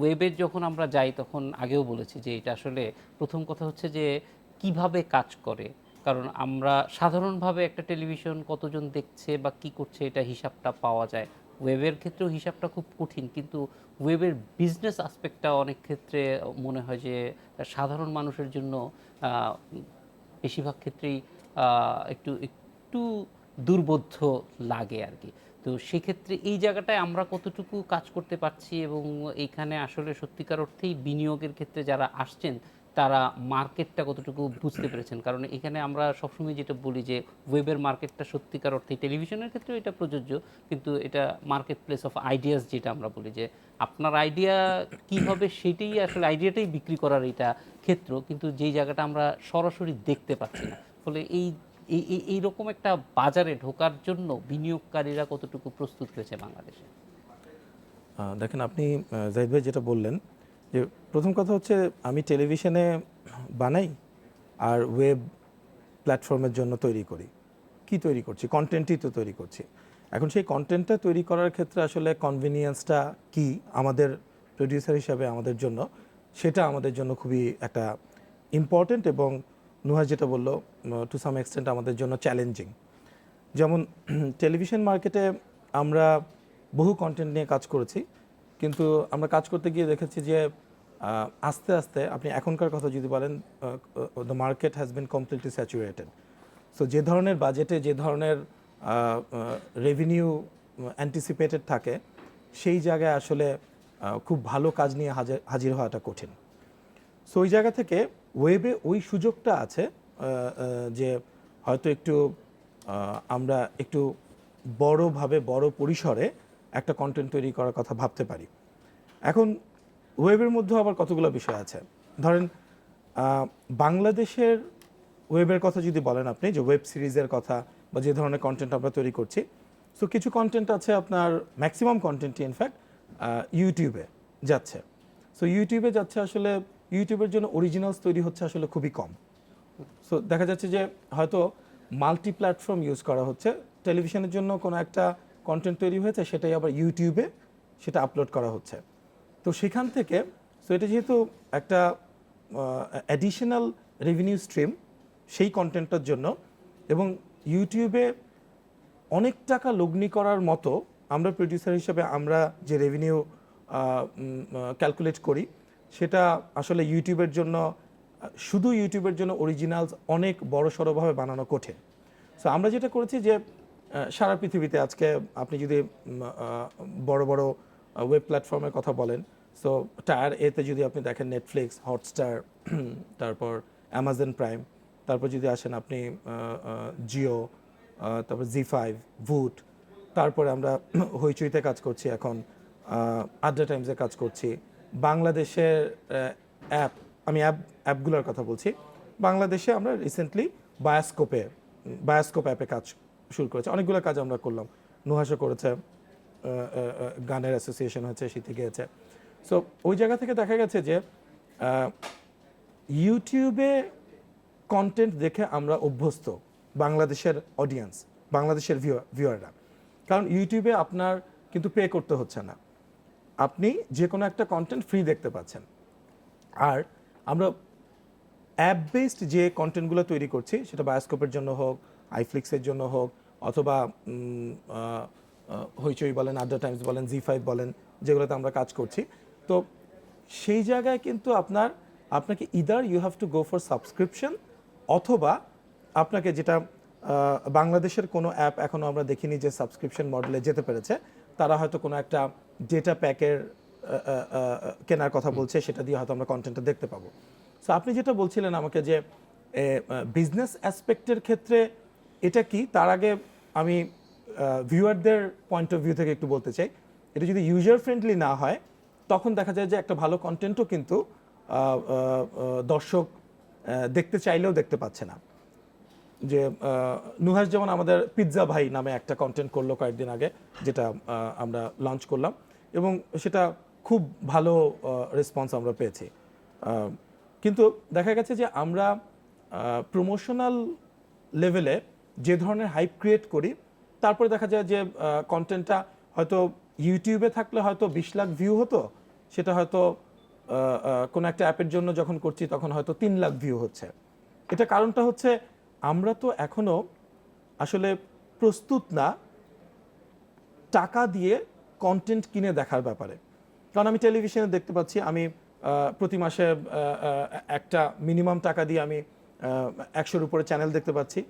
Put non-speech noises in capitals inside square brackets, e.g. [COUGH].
ওয়েবে যখন আমরা যাই, তখন আগেও বলেছি যে এটা আসলে প্রথম কথা হচ্ছে যে কীভাবে কাজ করে। কারণ আমরা সাধারণভাবে একটা টেলিভিশন কতজন দেখছে বা কি করছে, এটা হিসাবটা পাওয়া যায়। ওয়েবের ক্ষেত্রেও হিসাবটা খুব কঠিন, কিন্তু ওয়েবের বিজনেস আসপেক্টটা অনেক ক্ষেত্রে মনে হয় যে সাধারণ মানুষের জন্য বেশিরভাগ ক্ষেত্রেই একটু একটু দুর্বোধ্য লাগে আর কি। তো সেক্ষেত্রে এই জায়গাটায় আমরা কতটুকু কাজ করতে পারছি এবং এইখানে আসলে সত্যিকার অর্থেই বিনিয়োগের ক্ষেত্রে যারা আসছেন, তারা মার্কেটটা কতটুকু বুঝতে পেরেছেন? কারণ এখানে আমরা সবসময় যেটা বলি যে ওয়েবের মার্কেটটা সত্যিকার অর্থে টেলিভিশনের ক্ষেত্রেও এটা প্রযোজ্য, কিন্তু এটা মার্কেট প্লেস অফ আইডিয়াস যেটা আমরা বলি যে আপনার আইডিয়া কি হবে সেটাই আসলে আইডিয়াটাই বিক্রি করার এটা ক্ষেত্র, কিন্তু যেই জায়গাটা আমরা সরাসরি দেখতে পাচ্ছি না। ফলে এই এই- এইরকম একটা বাজারে ঢোকার জন্য বিনিয়োগকারীরা কতটুকু প্রস্তুত হয়েছে বাংলাদেশে? দেখেন আপনি জাহিদ ভাই যেটা বললেন, যে প্রথম কথা হচ্ছে আমি টেলিভিশনে বানাই আর ওয়েব প্ল্যাটফর্মের জন্য তৈরি করি। কি তৈরি করছি? কন্টেন্টই তো তৈরি করছি। এখন সেই কন্টেন্টটা তৈরি করার ক্ষেত্রে আসলে কনভিনিয়েন্সটা কি আমাদের প্রডিউসার হিসাবে আমাদের জন্য, সেটা আমাদের জন্য খুবই একটা ইম্পর্ট্যান্ট এবং নুহাজ যেটা বলল টু সাম এক্সটেন্ট আমাদের জন্য চ্যালেঞ্জিং যেমন [CLEARS THROAT] টেলিভিশন মার্কেটে আমরা বহু কন্টেন্ট নিয়ে কাজ করেছি, কিন্তু আমরা কাজ করতে গিয়ে দেখেছি যে আস্তে আস্তে আপনি এখনকার কথা যদি বলেন the market has been completely saturated so যে ধরনের বাজেটে যে ধরনের রেভিনিউ অ্যান্টিসিপেটেড থাকে, সেই জায়গায় আসলে খুব ভালো কাজ নিয়ে হাজির হাজির হওয়াটা কঠিন। সো ওই জায়গা থেকে ওয়েবে ওই সুযোগটা আছে যে হয়তো একটু আমরা একটু বড়ভাবে, বড় পরিসরে একটা কন্টেন্ট তৈরি করার কথা ভাবতে পারি। এখন ওয়েবের মধ্যে আবার কতগুলো বিষয় আছে। ধরেন বাংলাদেশের ওয়েবের কথা যদি বলেন আপনি, যে ওয়েব সিরিজের কথা বা যে ধরনের কন্টেন্ট আমরা তৈরি করছি সো কিছু কন্টেন্ট আছে আপনার ম্যাক্সিমাম কন্টেন্টই ইনফ্যাক্ট ইউটিউবে যাচ্ছে। সো ইউটিউবে যাচ্ছে আসলে ইউটিউবের জন্য অরিজিনালস তৈরি হচ্ছে আসলে খুবই কম। সো দেখা যাচ্ছে যে হয়তো মাল্টি প্ল্যাটফর্ম ইউজ করা হচ্ছে। টেলিভিশনের জন্য কোনো একটা কন্টেন্ট তৈরি হয়েছে, সেটাই আবার ইউটিউবে সেটা আপলোড করা হচ্ছে। তো সেখান থেকে সো এটা যেহেতু একটা অ্যাডিশনাল রেভিনিউ স্ট্রিম সেই কন্টেন্টটার জন্য এবং ইউটিউবে অনেক টাকা লগ্নি করার মতো আমরা প্রডিউসার হিসেবে আমরা যে রেভিনিউ ক্যালকুলেট করি সেটা আসলে ইউটিউবের জন্য, শুধু ইউটিউবের জন্য অরিজিনালস অনেক বড় সড়োভাবে বানানো কঠিন। সো আমরা যেটা করেছি যে সারা পৃথিবীতে আজকে আপনি যদি বড় বড় ওয়েব প্ল্যাটফর্মের কথা বলেন সো টায়ার এতে যদি আপনি দেখেন নেটফ্লিক্স হটস্টার [CLEARS THROAT] তারপর অ্যামাজন প্রাইম তারপর যদি আসেন আপনি জিও তারপর জি ফাইভ ভুট তারপরে আমরা [CLEARS THROAT] হইচইতে কাজ করছি এখন আড্ডা টাইমসে কাজ করছি। বাংলাদেশের অ্যাপ আমি অ্যাপ অ্যাপগুলোর কথা বলছি। বাংলাদেশে আমরা রিসেন্টলি বায়োস্কোপে বায়োস্কোপ অ্যাপে কাজ শুরু করেছি। অনেকগুলো কাজ আমরা করলাম। নুহাসও করেছে গানের অ্যাসোসিয়েশন হয়েছে শীতে গিয়েছে। সো ওই জায়গা থেকে দেখা গেছে যে ইউটিউবে কন্টেন্ট দেখে আমরা অভ্যস্ত বাংলাদেশের অডিয়েন্স বাংলাদেশের ভিউ ভিউয়াররা কারণ ইউটিউবে আপনার কিন্তু পে করতে হচ্ছে না। আপনি যে কোনো একটা কন্টেন্ট ফ্রি দেখতে পাচ্ছেন। আর আমরা অ্যাপ বেসড যে কন্টেন্টগুলো তৈরি করছি, সেটা বায়োস্কোপের জন্য হোক আইফ্লিক্সের জন্য হোক, অথবা হইচই বলেন আড্ডা টাইমস বলেন জি ফাইভ বলেন, যেগুলোতে আমরা কাজ করছি। তো সেই জায়গায় কিন্তু আপনার, আপনাকে either you have to go for subscription অথবা আপনাকে যেটা বাংলাদেশের কোনো অ্যাপ এখনও আমরা দেখিনি যে সাবস্ক্রিপশন মডেলে যেতে পেরেছে, তারা হয়তো কোনো একটা ডেটা প্যাকের কেনার কথা বলছে, সেটা দিয়ে হয়তো আমরা কন্টেন্টটা দেখতে পাবো। সো আপনি যেটা বলছিলেন আমাকে যে বিজনেস অ্যাসপেক্টের ক্ষেত্রে এটা কি? তার আগে আমি ভিউয়ারদের পয়েন্ট অফ ভিউ থেকে একটু বলতে চাই। এটা যদি ইউজার ফ্রেন্ডলি না হয়, তখন দেখা যায় যে একটা ভালো কন্টেন্টও কিন্তু দর্শক দেখতে চাইলেও দেখতে পাচ্ছে না। যে নুহাস যেমন আমাদের পিৎজা ভাই নামে একটা কন্টেন্ট করল কয়েকদিন আগে, যেটা আমরা লঞ্চ করলাম এবং সেটা খুব ভালো রেসপন্স আমরা পেয়েছি। কিন্তু দেখা গেছে যে আমরা প্রমোশনাল লেভেলে যে ধরনের হাইপ ক্রিয়েট করি, তারপরে দেখা যায় যে কন্টেন্টটা হয়তো ইউটিউবে থাকলে হয়তো বিশ লাখ ভিউ হতো, সেটা হয়তো কোনো একটা অ্যাপের জন্য যখন করছি তখন হয়তো তিন লাখ ভিউ হচ্ছে। এটা কারণটা হচ্ছে আমরা তো এখনও আসলে প্রস্তুত না টাকা দিয়ে কন্টেন্ট কিনে দেখার ব্যাপারে। কারণ আমি টেলিভিশনে দেখতে পাচ্ছি, আমি প্রতি মাসে একটা মিনিমাম টাকা দিয়ে আমি একশোর উপরে চ্যানেল দেখতে পাচ্ছি।